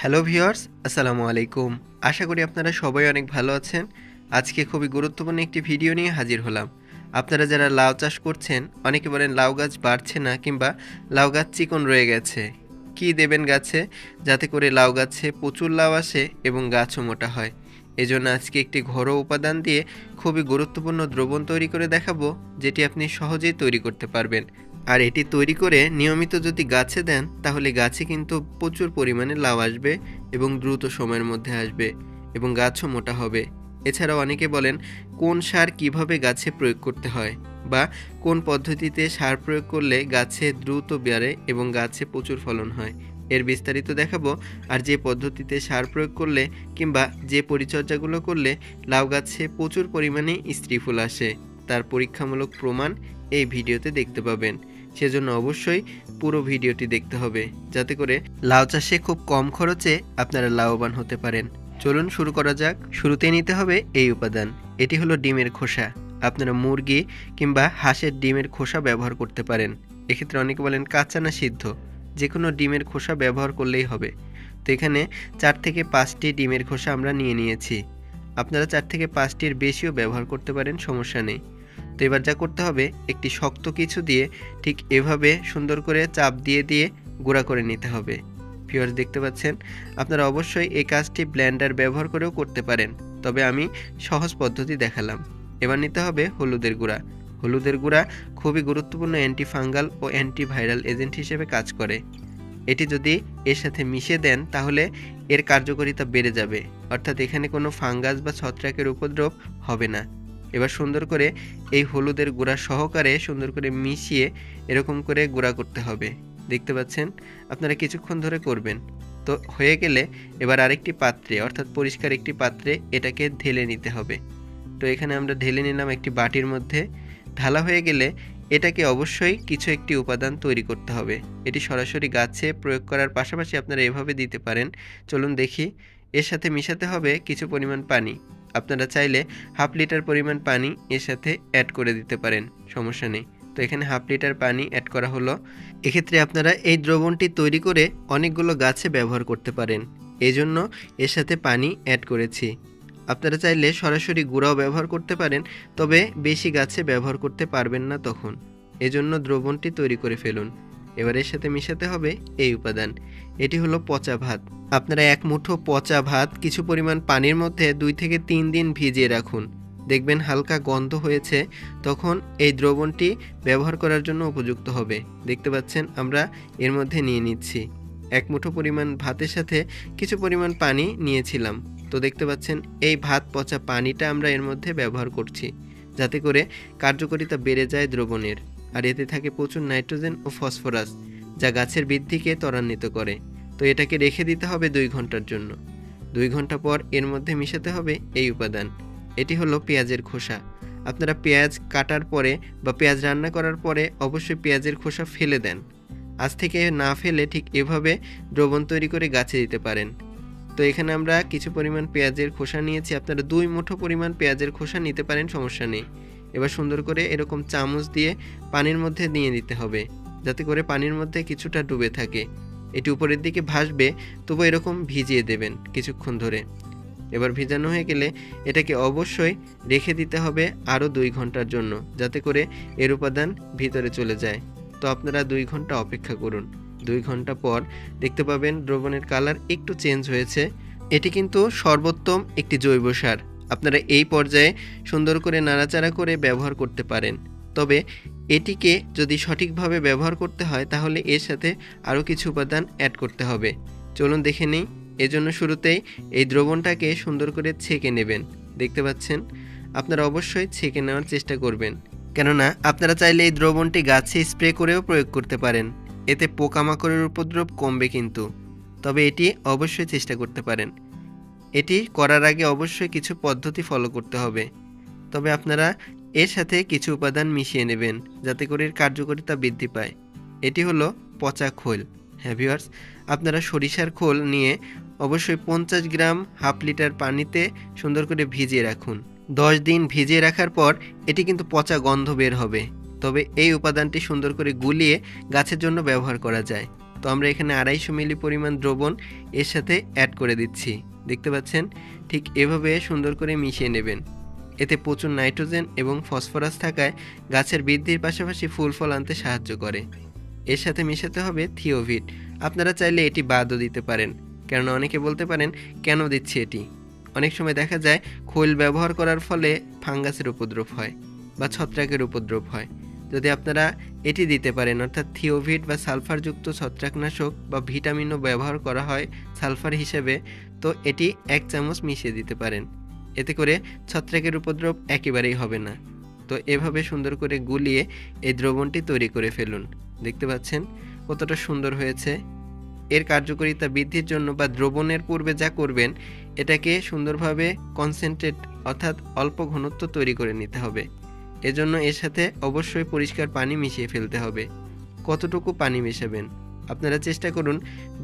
Hello viewers, আসসালামু আলাইকুম। আশা করি আপনারা সবাই অনেক ভালো আছেন। আজকে খুবই গুরুত্বপূর্ণ একটি ভিডিও নিয়ে হাজির হলাম। আপনারা যারা লাউ চাষ করছেন, অনেকে বলেন লাউ গাছ বাড়ছে না কিংবা লাউ গাছ চিকন রয়ে গেছে। কি দেবেন গাছে? যাতে করে লাউ গাছে প্রচুর লাউ আসে এবং গাছও মোটা হয়। এজন্য আজকে একটি ঘরোয়া উপাদান দিয়ে খুবই গুরুত্বপূর্ণ দ্রবণ তৈরি করে দেখাবো, যেটি আপনি সহজেই তৈরি করতে পারবেন। আর এটি তৈরি করে নিয়মিত যদি গাছে দেন, তাহলে গাছে কিন্তু প্রচুর পরিমাণে লাউ আসবে এবং দ্রুত সময়ের মধ্যে আসবে এবং গাছও মোটা হবে। এছাড়াও অনেকে বলেন, কোন সার কীভাবে গাছে প্রয়োগ করতে হয় বা কোন পদ্ধতিতে সার প্রয়োগ করলে গাছে দ্রুত বেড়ে এবং গাছে প্রচুর ফলন হয়, এর বিস্তারিত দেখাবো। আর যে পদ্ধতিতে সার প্রয়োগ করলে কিংবা যে পরিচর্যাগুলো করলে লাউ গাছে প্রচুর পরিমাণে স্ত্রী ফুল আসে তার পরীক্ষামূলক প্রমাণ এই ভিডিওতে দেখতে পাবেন। সেজন্য অবশ্যই পুরো ভিডিওটি দেখতে হবে, যাতে করে লাউ চাষে খুব কম খরচে আপনারা লাভবান হতে পারেন। চলুন শুরু করা যাক। শুরুতে নিতে হবে এই উপাদান। এটি হলো ডিমের খোসা। আপনারা মুরগি কিংবা হাঁসের ডিমের খোসা ব্যবহার করতে পারেন। এক্ষেত্রে অনেকে বলেন কাঁচা না সিদ্ধ? যে কোনো ডিমের খোসা ব্যবহার করলেই হবে। তো এখানে চার থেকে পাঁচটি ডিমের খোসা আমরা নিয়ে নিয়েছি। আপনারা চার থেকে পাঁচটির বেশিও ব্যবহার করতে পারেন, সমস্যা নেই। তো এবার যা করতে হবে, একটি শক্ত কিছু দিয়ে ঠিক এভাবে সুন্দর করে চাপ দিয়ে দিয়ে গুঁড়া করে নিতে হবে। ভিউয়ার্স দেখতে পাচ্ছেন, আপনারা অবশ্যই এই কাজটি ব্লেন্ডার ব্যবহার করেও করতে পারেন, তবে আমি সহজ পদ্ধতি দেখালাম। এবার নিতে হবে হলুদের গুঁড়া। হলুদের গুঁড়া খুবই গুরুত্বপূর্ণ অ্যান্টি ফাঙ্গাল ও অ্যান্টিভাইরাল এজেন্ট হিসেবে কাজ করে। এটি যদি এর সাথে মিশে দেন, তাহলে এর কার্যকারিতা বেড়ে যাবে, অর্থাৎ এখানে কোনো ফাঙ্গাস বা ছত্রাকের উপদ্রব হবে না। এবার সুন্দর করে এই হলুদের গুঁড়া সহকারে সুন্দর করে মিশিয়ে এরকম করে গুঁড়া করতে হবে। দেখতে পাচ্ছেন? আপনারা কিছুক্ষণ ধরে করবেন। তো হয়ে গেলে এবার আরেকটি পাত্রে, অর্থাৎ পরিষ্কার একটি পাত্রে এটাকে ঢেলে নিতে হবে। তো এখানে আমরা ঢেলে নিলাম একটি বাটির মধ্যে। ঢালা হয়ে গেলে এটাকে অবশ্যই কিছু একটি উপাদান তৈরি করতে হবে। এটি সরাসরি গাছে প্রয়োগ করার পাশাপাশি আপনারা এভাবে দিতে পারেন। চলুন দেখি। এর সাথে মিশাতে হবে কিছু পরিমাণ পানি। আপনারা চাইলে হাফ লিটার পরিমাণ পানি এর সাথে অ্যাড করে দিতে পারেন, সমস্যা নেই। তো এখানে হাফ লিটার পানি অ্যাড করা হলো। এক্ষেত্রে আপনারা এই দ্রবণটি তৈরি করে অনেকগুলো গাছে ব্যবহার করতে পারেন। এই জন্য এর সাথে পানি অ্যাড করেছি। আপনারা চাইলে সরাসরি গুঁড়াও ব্যবহার করতে পারেন, তবে বেশি গাছে ব্যবহার করতে পারবেন না তখন। এজন্য দ্রবণটি তৈরি করে ফেলুন। এবার এর সাথে মিশাতে হবে এই উপাদান। এটি হলো পচা ভাত। আপনারা এক মুঠো পচা ভাত কিছু পরিমাণ পানির মধ্যে দুই থেকে তিন দিন ভিজিয়ে রাখুন। দেখবেন হালকা গন্ধ হয়েছে, তখন এই দ্রবণটি ব্যবহার করার জন্য উপযুক্ত হবে। দেখতে পাচ্ছেন, আমরা এর মধ্যে নিয়ে নিচ্ছি। এক মুঠো পরিমাণ ভাতের সাথে কিছু পরিমাণ পানি নিয়েছিলাম। তো দেখতে পাচ্ছেন, এই ভাত পচা পানিটা আমরা এর মধ্যে ব্যবহার করছি, যাতে করে কার্যকারিতা বেড়ে যায় দ্রবণের। আর এতে থাকে প্রচুর নাইট্রোজেন ও ফসফরাস, যা গাছের বৃদ্ধিকে ত্বরান্বিত করে। তো এটাকে রেখে দিতে হবে দুই ঘণ্টার জন্য। দুই ঘণ্টা পর এর মধ্যে মিশাতে হবে এই উপাদান। এটি হলো পেঁয়াজের খোসা। আপনারা পেঁয়াজ কাটার পরে বা পেঁয়াজ রান্না করার পরে অবশ্যই পেঁয়াজের খোসা ফেলে দেন। আজ থেকে না ফেলে ঠিক এভাবে দ্রবণ তৈরি করে গাছে দিতে পারেন। তো এখানে আমরা কিছু পরিমাণ পেঁয়াজের খোসা নিয়েছি। আপনারা দুই মুঠো পরিমাণ পেঁয়াজের খোসা নিতে পারেন, সমস্যা নেই। এবার সুন্দর করে এরকম চামচ দিয়ে পানির মধ্যে নিয়ে দিতে হবে, যাতে করে পানির মধ্যে কিছুটা ডুবে থাকে। এটি উপরের দিকে ভাসবে, তবু এরকম ভিজিয়ে দেবেন কিছুক্ষণ ধরে। এবার ভিজানো হয়ে গেলে এটাকে অবশ্যই রেখে দিতে হবে আরও দুই ঘণ্টার জন্য, যাতে করে এর উপাদান ভিতরে চলে যায়। তো আপনারা দুই ঘণ্টা অপেক্ষা করুন। দুই ঘণ্টা পর দেখতে পাবেন দ্রবণের কালার একটু চেঞ্জ হয়েছে। এটি কিন্তু সর্বোত্তম একটি জৈব সার। আপনারা এই পর্যায়ে সুন্দর করে নাড়াচাড়া করে ব্যবহার করতে পারেন। তবে এটিকে যদি সঠিকভাবে ব্যবহার করতে হয়, তাহলে এর সাথে আরও কিছু উপাদান অ্যাড করতে হবে। চলুন দেখে নিই। এজন্য শুরুতেই এই দ্রবণটাকে সুন্দর করে ছেঁকে নেবেন। দেখতে পাচ্ছেন? আপনারা অবশ্যই ছেঁকে নেওয়ার চেষ্টা করবেন। কেননা, আপনারা চাইলে এই দ্রবণটি গাছে স্প্রে করেও প্রয়োগ করতে পারেন। এতে পোকামাকড়ের উপদ্রব কমবে কিন্তু। তবে এটি অবশ্যই চেষ্টা করতে পারেন। এটি করার আগে অবশ্যই কিছু পদ্ধতি ফলো করতে হবে। তবে আপনারা এর সাথে কিছু উপাদান মিশিয়ে নেবেন যাতে করে এর কার্যকারিতা বৃদ্ধি পায়। এটি হলো পচা খোল। হ্যাঁ ভিউয়ার্স, আপনারা সরিষার খোল নিয়ে অবশ্যই পঞ্চাশ গ্রাম হাফ লিটার পানিতে সুন্দর করে ভিজিয়ে রাখুন। দশ দিন ভিজিয়ে রাখার পর এটি কিন্তু পচা গন্ধ বের হবে। তবে এই উপাদানটি সুন্দর করে গুলিয়ে গাছের জন্য ব্যবহার করা যায়। তো আমরা এখানে আড়াইশো মিলি পরিমাণ দ্রবণ এর সাথে অ্যাড করে দিচ্ছি। দেখতে পাচ্ছেন? ঠিক এভাবে সুন্দর করে মিশিয়ে নেবেন। এতে প্রচুর নাইট্রোজেন এবং ফসফরাস থাকায় গাছের বৃদ্ধির পাশাপাশি ফুল ফল আনতে সাহায্য করে। এর সাথে মিশাতে হবে থিওভিট। আপনারা চাইলে এটি বাদও দিতে পারেন, কেননা অনেকে বলতে পারেন, কেন দিচ্ছি এটি? অনেক সময় দেখা যায়, খৈল ব্যবহার করার ফলে ফাঙ্গাসের উপদ্রব হয় বা ছত্রাকের উপদ্রব হয়। যদি আপনারা এটি দিতে পারেন, অর্থাৎ থিওভিট বা সালফারযুক্ত ছত্রাকনাশক বা ভিটামিনও ব্যবহার করা হয় সালফার হিসেবে, তো এটি এক চামচ মিশিয়ে দিতে পারেন। এতে করে ছত্রাকের উপদ্রব একেবারেই হবে না। তো এভাবে সুন্দর করে গুলিয়ে এই দ্রবণটি তৈরি করে ফেলুন। দেখতে পাচ্ছেন কতটা সুন্দর হয়েছে। এর কার্যকারিতা বৃদ্ধির জন্য বা দ্রবণের পূর্বে যা করবেন, এটাকে সুন্দরভাবে কনসেন্ট্রেট অর্থাৎ অল্প ঘনত্ব তৈরি করে নিতে হবে। এজন্য এর সাথে অবশ্যই পরিষ্কার পানি মিশিয়ে ফেলতে হবে। কতটুকু পানি মেশাবেন? আপনারা চেষ্টা করুন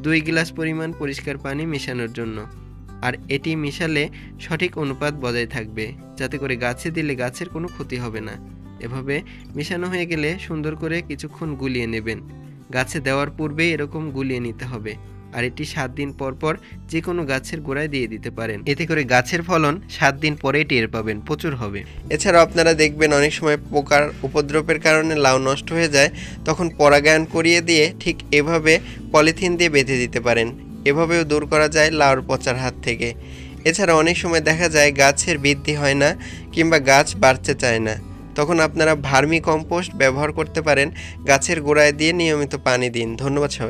দুই গ্লাস পরিমাণ পরিষ্কার পানি মেশানোর জন্য। আর এটি মেশালে সঠিক অনুপাত বজায় থাকবে, যাতে করে গাছে দিলে গাছের কোনো ক্ষতি হবে না। এভাবে মেশানো হয়ে গেলে সুন্দর করে কিছুক্ষণ গুলিয়ে নেবেন। গাছে দেওয়ার পূর্বেই এরকম গুলিয়ে নিতে হবে। আর এটি সাত দিন পর পর যে কোনো গাছের গোড়ায় দিয়ে দিতে পারেন। এতে করে গাছের ফলন সাত দিন পরেই টের পাবেন, প্রচুর হবে। এছাড়াও আপনারা দেখবেন অনেক সময় পোকার উপদ্রবের কারণে লাউ নষ্ট হয়ে যায়, তখন পরাগায়ন করিয়ে দিয়ে ঠিক এভাবে পলিথিন দিয়ে বেঁধে দিতে পারেন। এভাবেও দূর করা যায় লাউর পচার হাত থেকে। এছাড়া অনেক সময় দেখা যায় গাছের বৃদ্ধি হয় না কিংবা গাছ বাড়তে চায় না। তখন আপনারা ভার্মি কম্পোস্ট ব্যবহার করতে পারেন গাছের গোড়ায় দিয়ে নিয়মিত পানি দিন। ধন্যবাদ সবাই